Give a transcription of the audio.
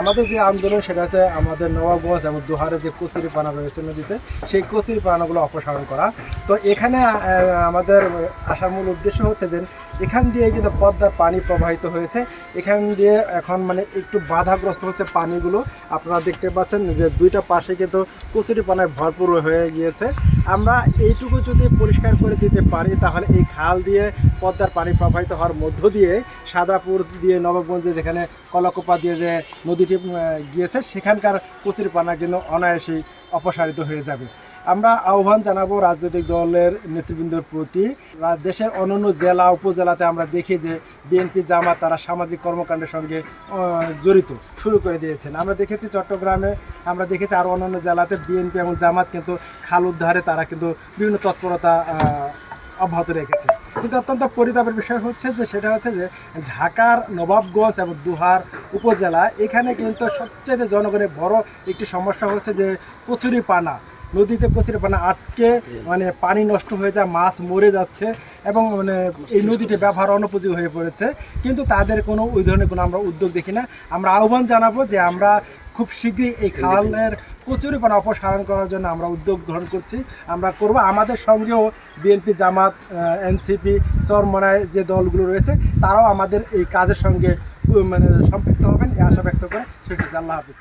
আমাদের যে আন্দোলন, সেটা হচ্ছে আমাদের নবাবগঞ্জ এবং দুহারে যে কচুরি পানা রয়েছে নদীতে, সেই কচুরি পানাগুলো অপসারণ করা। তো এখানে আমাদের আসার মূল উদ্দেশ্য হচ্ছে যে, এখান দিয়ে কিন্তু পদ্মার পানি প্রবাহিত হয়েছে। এখান দিয়ে এখন মানে একটু বাধাগ্রস্ত হচ্ছে পানিগুলো। আপনারা দেখতে পাচ্ছেন যে, দুইটা পাশে কিন্তু কচুরি পানায় ভরপুর হয়ে গিয়েছে। আমরা এইটুকু যদি পরিষ্কার করে দিতে পারি, তাহলে এই খাল দিয়ে পদ্মার পানি প্রবাহিত হওয়ার মধ্য দিয়ে, সাদাপুর দিয়ে, নবাবগঞ্জে যেখানে কলাকোপা দিয়ে যে নদীটি উম, গিয়েছে সেখানকার কচুরি পানা কিন্তু অনায়াসেই অপসারিত হয়ে যাবে। আমরা আহ্বান জানাব রাজনৈতিক দলের নেতৃবৃন্দের প্রতি। দেশের অন্যান্য জেলা উপজেলাতে আমরা দেখি যে বিএনপি জামাত তারা সামাজিক কর্মকাণ্ডের সঙ্গে জড়িত। শুরু করে দিয়েছেন। আমরা দেখেছি চট্টগ্রামে আমরা দেখেছি আরও অন্যান্য জেলাতে বিএনপি এবং জামাত কিন্তু খাল উদ্ধারে তারা কিন্তু বিভিন্ন তৎপরতা অব্যাহত রেখেছে। কিন্তু অত্যন্ত পরিতাপের বিষয় হচ্ছে যে, সেটা হচ্ছে যে, ঢাকার নবাবগঞ্জ এবং দুহার উপজেলা, এখানে কিন্তু সবচেয়ে জনগণের বড় একটি সমস্যা হচ্ছে যে কচুরি পানা নদীতে কচুরি পানা আটকে মানে পানি নষ্ট হয়ে যায়, মাছ মরে যাচ্ছে এবং মানে এই নদীটি ব্যবহার অনুপযোগী হয়ে পড়েছে। কিন্তু তাদের কোনো, ওই ধরনের কোনো আমরা উদ্যোগ দেখি না। আমরা আহ্বান জানাব যে, আমরা খুব শীঘ্রই এই খালের কচুরি পানা অপসারণ করার জন্য আমরা উদ্যোগ গ্রহণ করছি। আমরা করব। আমাদের সঙ্গেও বিএনপি, জামাত এনসিপি, চরমনায় যে দলগুলো রয়েছে, তারাও আমাদের এই কাজের সঙ্গে মানে সম্পৃক্ত হবেন। এই আশা ব্যক্ত করে সেটি আল্লাহ হাফিজ।